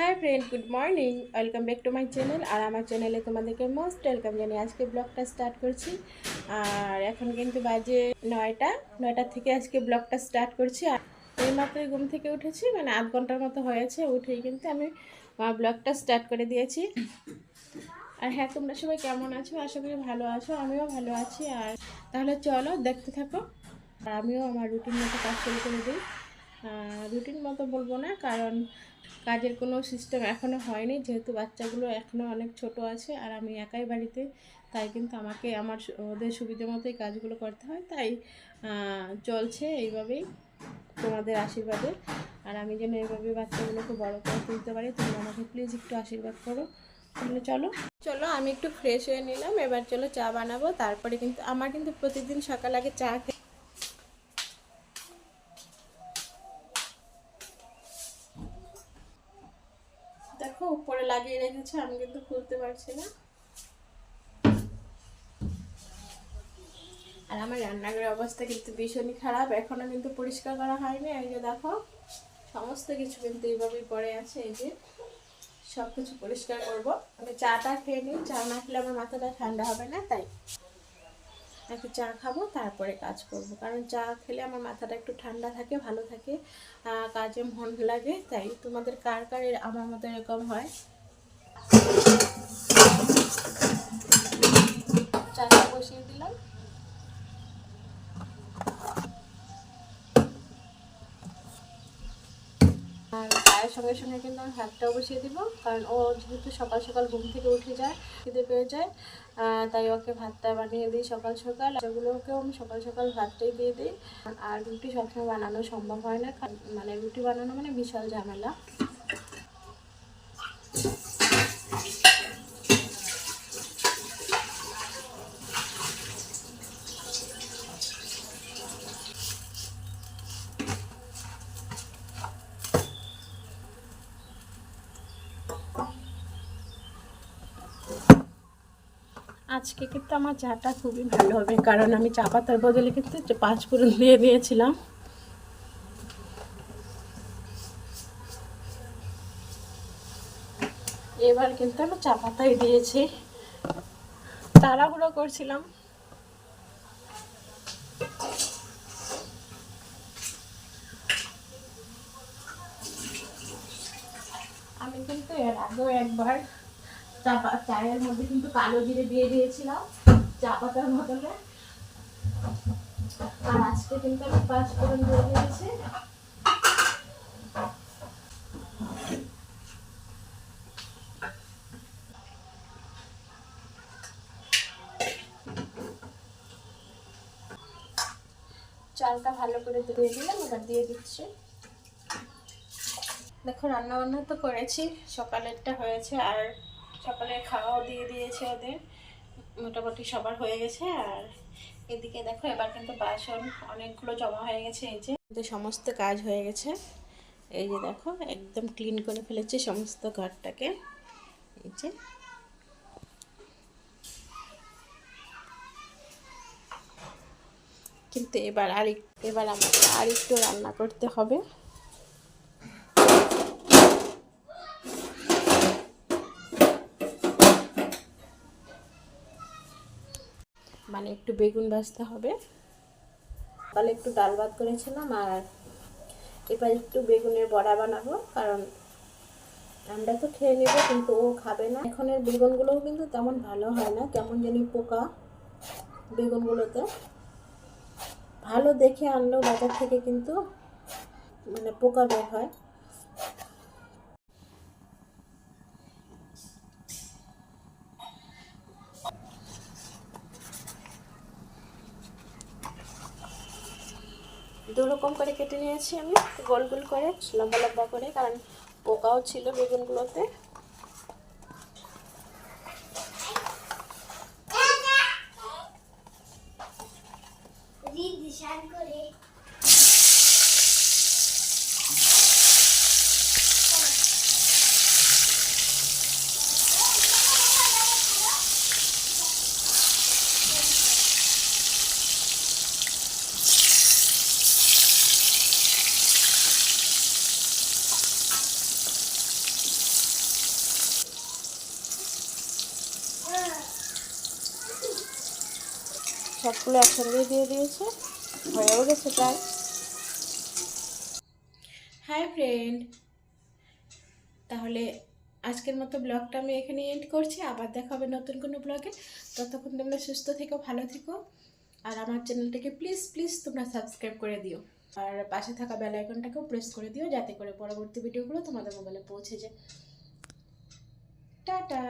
Hi friend, good morning. Welcome back to my channel. আর আমার চ্যানেলে তোমাদেরকে মোস্ট ওয়েলকাম জানিয়ে আজকে ব্লগটা স্টার্ট করছি। আর এখন কিন্তু বাজে নয়টা। নয়টা থেকে আজকে ব্লগটা স্টার্ট করছি। আর এই মাত্রই ঘুম থেকে উঠেছি মানে আধ ঘণ্টার মতো হয়েছে। উঠেই কিন্তু আমি ব্লগটা স্টার্ট করে দিয়েছি। আর হ্যাঁ তোমরা সবাই কেমন আছো? আশা করি ভালো আছো। আমিও ভালো আছি। আর তাহলে চলো দেখতে থাকো। আর আমিও আমার রুটিন মতো কাজ শুরু করে দিই। রুটিন মতো বলব না, কারণ কাজের কোনো সিস্টেম এখনও হয়নি, যেহেতু বাচ্চাগুলো এখনও অনেক ছোট আছে আর আমি একাই বাড়িতে, তাই কিন্তু আমাকে আমার ওদের সুবিধে মতোই কাজগুলো করতে হয়, তাই চলছে এইভাবেই তোমাদের আশীর্বাদে। আর আমি যেন এইভাবে বাচ্চাগুলোকে বড় করে তুলতে পারি তোমরা আমাকে প্লিজ একটু আশীর্বাদ করো। তাহলে চলো। চলো, আমি একটু ফ্রেশ হয়ে নিলাম, এবার চলো চা বানাবো, তারপরে কিন্তু, আমার কিন্তু প্রতিদিন সকাল আগে চা খেয়ে দেখো উপরে লাগিয়ে রেখেছে, আমি কিন্তু খুলতে পারছি না। আর আমার রান্নাঘরের অবস্থা কিন্তু ভীষণই খারাপ, এখনও কিন্তু পরিষ্কার করা হয়নি। এই যে দেখো, সমস্ত কিছু কিন্তু এইভাবেই পড়ে আছে, এই যে সব কিছু পরিষ্কার করব। আমি চাটা খেয়ে নিই, চা না খেলে আমার মাথাটা ঠান্ডা হবে না, তাই একটু চা খাব, তারপরে কাজ করব। কারণ চা খেলে আমার মাথাটা একটু ঠান্ডা থাকে, ভালো থাকে কাজে মন লাগে, তাই। তোমাদের কার কার আমার মতো এরকম হয়? চাটা বসিয়ে দিলাম। আর চায়ের সঙ্গে সঙ্গে কিন্তু আমি ভাতটাও বসিয়ে দিব, কারণ ও যেহেতু সকাল সকাল ঘুম থেকে উঠে যায়, খিদে পেয়ে যায় তাই ওকে ভাতটা বানিয়ে দিই সকাল সকাল। সেগুলোকেও আমি সকাল সকাল ভাতটাই দিয়ে দিই। আর রুটি সবসময় বানানো সম্ভব হয় না মানে রুটি বানানো মানে বিশাল ঝামেলা। আজকে কিন্তু আমার চাটা খুবই ভালো হবে, কারণ আমি চা পাতার বদলে কিন্তু পাঁচ ফোড়ন দিয়ে নিয়েছিলাম এবার কিন্তু আমি চা পাতাই দিয়েছি। তাড়াহুড়ো করছিলাম। আমি কিন্তু এর আগেও একবার চায়ের মধ্যে কিন্তু কালো জিরে দিয়ে দিয়েছিলাম, চা পাতার বদলে। আর আজকে কিন্তু আমি পাঁচ ফোড়ন দিয়ে দিয়েছি। চালটা ভালো করে এবার দিয়ে দিচ্ছি। দেখো রান্না বান্না তো করেছি, সকালেরটা হয়েছে, আর সকালে খাওয়াও দিয়ে দিয়েছে ওদের। মোটামুটি সবার হয়ে গেছে। আর এদিকে দেখো, এবার কিন্তু বাসন অনেকগুলো জমা হয়ে গেছে এই যে। সমস্ত কাজ হয়ে গেছে। এই যে দেখো, একদম ক্লিন করে ফেলেছে সমস্ত ঘরটাকে। এই যে। কিন্তু এবার আর এবার আমাকে আর একটু রান্না করতে হবে। মানে একটু বেগুন ভাজতে হবে। সকালে একটু ডাল ভাত করেছিলাম আর এবার একটু বেগুনের বড়া বানাবো, কারণ আমরা তো খেয়ে নেব কিন্তু ও খাবে না। এখনের বেগুনগুলোও কিন্তু তেমন ভালো হয় না, কেমন জানি পোকা বেগুনগুলোতে। ভালো দেখে আনলেও বাজার থেকে কিন্তু মানে পোকা বের হয়। দুরকম করে কেটে নিয়েছি আমি, গোল গোল করে, লম্বা লম্বা করে, কারণ পোকাও ছিল বেগুনগুলোতে। করে। সবগুলো একসঙ্গেই দিয়ে দিয়েছে। হয়েও গেছে প্রায়। Hi friend. তাহলে আজকের মতো ব্লগটা আমি এখানে এন্ড করছি। আবার দেখা হবে নতুন কোনো ব্লগে। ততক্ষণ তোমরা সুস্থ থেকো, ভালো থেকো। আর আমার চ্যানেলটাকে প্লিজ প্লিজ তোমরা সাবস্ক্রাইব করে দিও। আর পাশে থাকা বেল আইকনটাকেও প্রেস করে দিও, যাতে করে পরবর্তী ভিডিওগুলো তোমাদের মোবাইলে পৌঁছে যায়। টাটা।